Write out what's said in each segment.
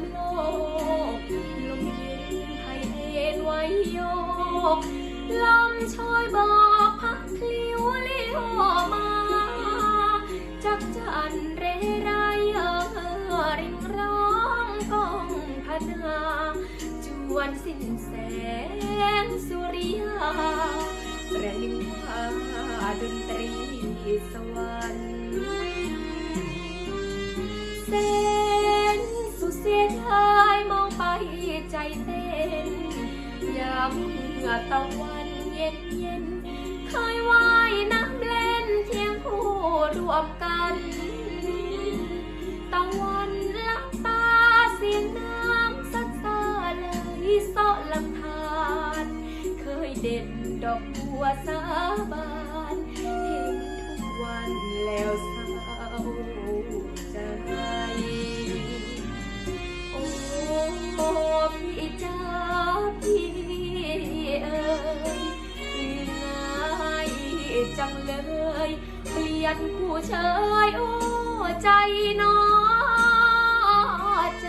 นโลกลมเย็นให้เอ็นไว้โยกลำชอยบอกพักคลิ้วเลี้ยวมา จักจันเรไรเออริงร้องก้องพนาจวนสิ้นแสงสุริยาประนิมพาดนตรีสวรรค์ เมื่อตะวันเย็นเย็นเคยว่ายน้ำเล่นเที่ยงคู่รวมกันตะวันลับตาเสียงน้ำซัดซาไหลเสาะลำธารเคยเด็ดดอกบัวสาบานเห็นทุกวันแล้วเศร้า จังเลยเปลี่ยนคู่เชยโอ้ใจน้อใจ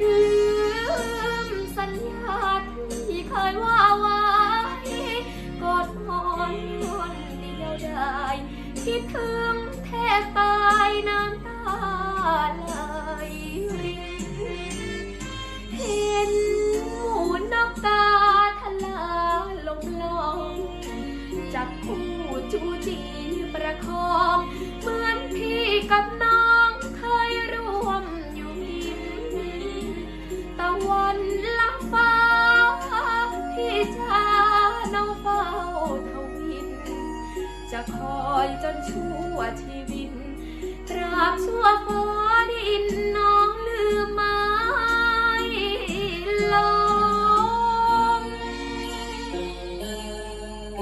ลืมสัญญาที่เคยว่าไว้กอดหอนคนเดียวได้คิดถึงแทบตายน้ำตาไหล คู่จูจีประคอง เหมือนพี่กับน้องเคยร่วมอยู่กินตะวันลับฟ้า พี่ชาน้องเฝ้าทวิน จะคอยจนชั่วชีวิตตราบชั่วฟ้าดินน้องลืมไม้ลงโ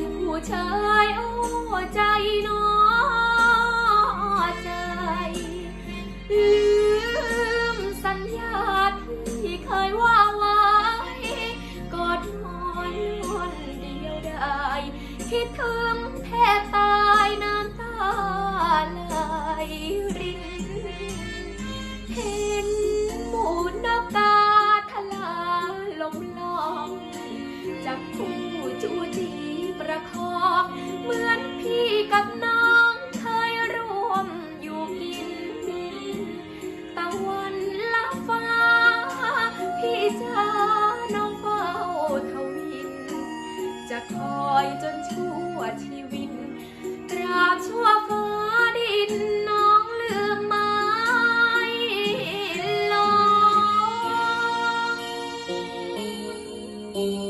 นผู้ชายโอ้ใจน้อใจ ลืมสัญญาที่เคยว่าไว้กอดหอนคนเดียวได้ คิดถึงแทบตายน้ำตาไหลรินเห็ you.